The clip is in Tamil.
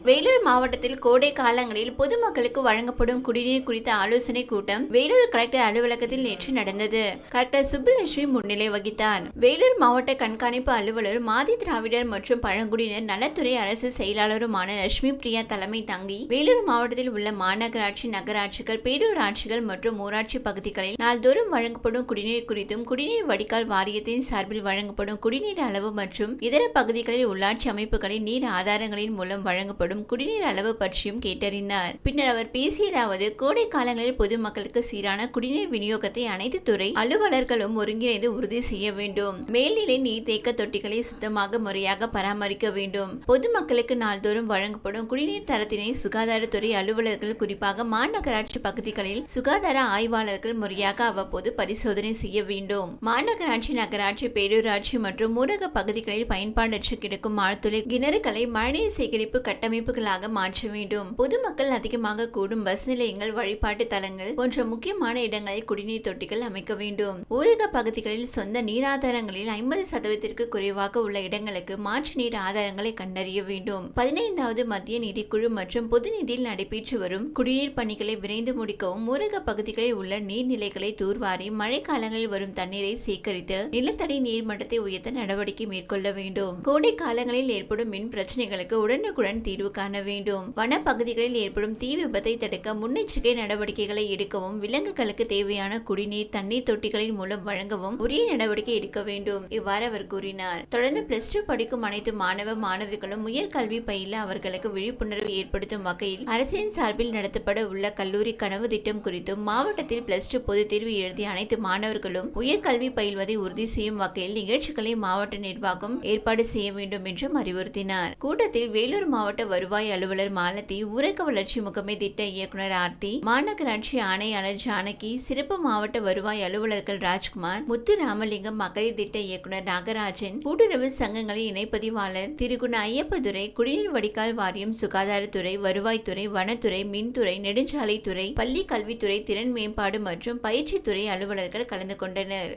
வேலூர் மாவட்டத்தில் கோடை காலங்களில் பொதுமக்களுக்கு வழங்கப்படும் குடிநீர் குறித்த ஆலோசனை கூட்டம் வேலூர் கலெக்டர் அலுவலகத்தில் நேற்று நடந்தது. கலெக்டர் சுப்புலட்சுமி முன்னிலை வகித்தார். வேலூர் மாவட்ட கண்காணிப்பு அலுவலர் மாதி திராவிடர் மற்றும் பழங்குடியினர் நலத்துறை அரசு செயலாளருமான லட்சுமி பிரியா தலைமை தாங்கி வேலூர் மாவட்டத்தில் உள்ள மாநகராட்சி நகராட்சிகள் பேரூராட்சிகள் மற்றும் ஊராட்சி பகுதிகளில் நாள்தோறும் வழங்கப்படும் குடிநீர் குறித்தும் குடிநீர் வடிகால் வாரியத்தின் சார்பில் வழங்கப்படும் குடிநீர் அளவு மற்றும் இதர பகுதிகளில் உள்ளாட்சி அமைப்புகளின் நீர் ஆதாரங்களின் மூலம் வழங்கப்படும் குடிநீர் அளவு பற்றியும் கேட்டறிந்தார். பின்னர் அவர் பேசியதாவது கோடை காலங்களில் பொதுமக்களுக்கு சீரான குடிநீர் விநியோகத்தை அனைத்து துறை அலுவலர்களும் ஒருங்கிணைந்து உறுதி செய்ய வேண்டும். மேல்நிலை நீர்த்தேக்க தொட்டிகளை சுத்தமாக முறையாக பராமரிக்க வேண்டும். பொதுமக்களுக்கு நாள்தோறும் வழங்கப்படும் குடிநீர் தரத்தினை சுகாதாரத்துறை அலுவலர்கள் குறிப்பாக மாநகராட்சி பகுதிகளில் சுகாதார ஆய்வாளர்கள் முறையாக அவ்வப்போது பரிசோதனை செய்ய வேண்டும். மாநகராட்சி நகராட்சி பேரூராட்சி மற்றும் ஊரக பகுதிகளில் பயன்பாடற்று கிடக்கும் ஆழ்துளை கிணறுகளை மழைநீர் சேகரிப்பு கட்டமைப்பு அமைப்புகளாக மாற்ற வேண்டும். பொதுமக்கள் அதிகமாக கூடும் பஸ் நிலையங்கள் வழிபாட்டு தலங்கள் போன்ற முக்கியமான இடங்களில் குடிநீர் தொட்டிகள் அமைக்க வேண்டும். ஊரக பகுதிகளில் சொந்த நீராதாரங்களில் ஐம்பது சதவீதத்திற்கு குறைவாக உள்ள இடங்களுக்கு மாற்று நீர் ஆதாரங்களை கண்டறிய வேண்டும். பதினைந்தாவது மத்திய நிதிக்குழு மற்றும் பொது நிதியில் நடைபெற்று வரும் குடிநீர் பணிகளை விரைந்து முடிக்கவும் ஊரக பகுதிகளில் உள்ள நீர்நிலைகளை தூர்வாரி மழைக்காலங்களில் வரும் தண்ணீரை சேகரித்து நிலத்தடி நீர்மட்டத்தை உயர்த்த நடவடிக்கை மேற்கொள்ள வேண்டும். கோடை காலங்களில் ஏற்படும் மின் பிரச்சனைகளுக்கு உடனுக்குடன் தீர்வு காண வேண்டும். வனப்பகுதிகளில் ஏற்படும் தீ விபத்தை தடுக்க முன்னெச்சரிக்கை நடவடிக்கைகளை எடுக்கவும் விலங்குகளுக்கு தேவையான குடிநீர் தண்ணீர் தொட்டிகளின் மூலம் வழங்கவும் உரிய நடவடிக்கை எடுக்க வேண்டும் இவ்வாறு அவர் கூறினார். தொடர்ந்து பிளஸ் டூ படிக்கும் அனைத்து மாணவ மாணவிகளும் உயர்கல்வி பயில அவர்களுக்கு விழிப்புணர்வு ஏற்படுத்தும் வகையில் அரசின் சார்பில் நடத்தப்பட உள்ள கல்லூரி கனவு திட்டம் குறித்தும் மாவட்டத்தில் பிளஸ் டூ பொதுத் தேர்வு எழுதிய அனைத்து மாணவர்களும் உயர்கல்வி பயில்வதை உறுதி செய்யும் வகையில் நிகழ்ச்சிகளை மாவட்ட நிர்வாகம் ஏற்பாடு செய்ய வேண்டும் என்றும் அறிவுறுத்தினார். கூட்டத்தில் வேலூர் மாவட்ட வருவாய் அலுவலர் மாலதி ஊரக வளர்ச்சி முகமை திட்ட இயக்குனர் ஆர்த்தி மாநகராட்சி ஆணையாளர் ஜானகி சிறப்பு மாவட்ட வருவாய் அலுவலர்கள் ராஜ்குமார் முத்து ராமலிங்கம் மகளிர் திட்ட இயக்குனர் நாகராஜன் கூட்டுறவு சங்கங்களின் இணைப்பதிவாளர் திருகுண ஐயப்பதுரை குடிநீர் வடிகால் வாரியம் சுகாதாரத்துறை வருவாய்த்துறை வனத்துறை மின்துறை நெடுஞ்சாலைத்துறை பள்ளி கல்வித்துறை திறன் மேம்பாடு மற்றும் பயிற்சித்துறை அலுவலர்கள் கலந்து கொண்டனர்.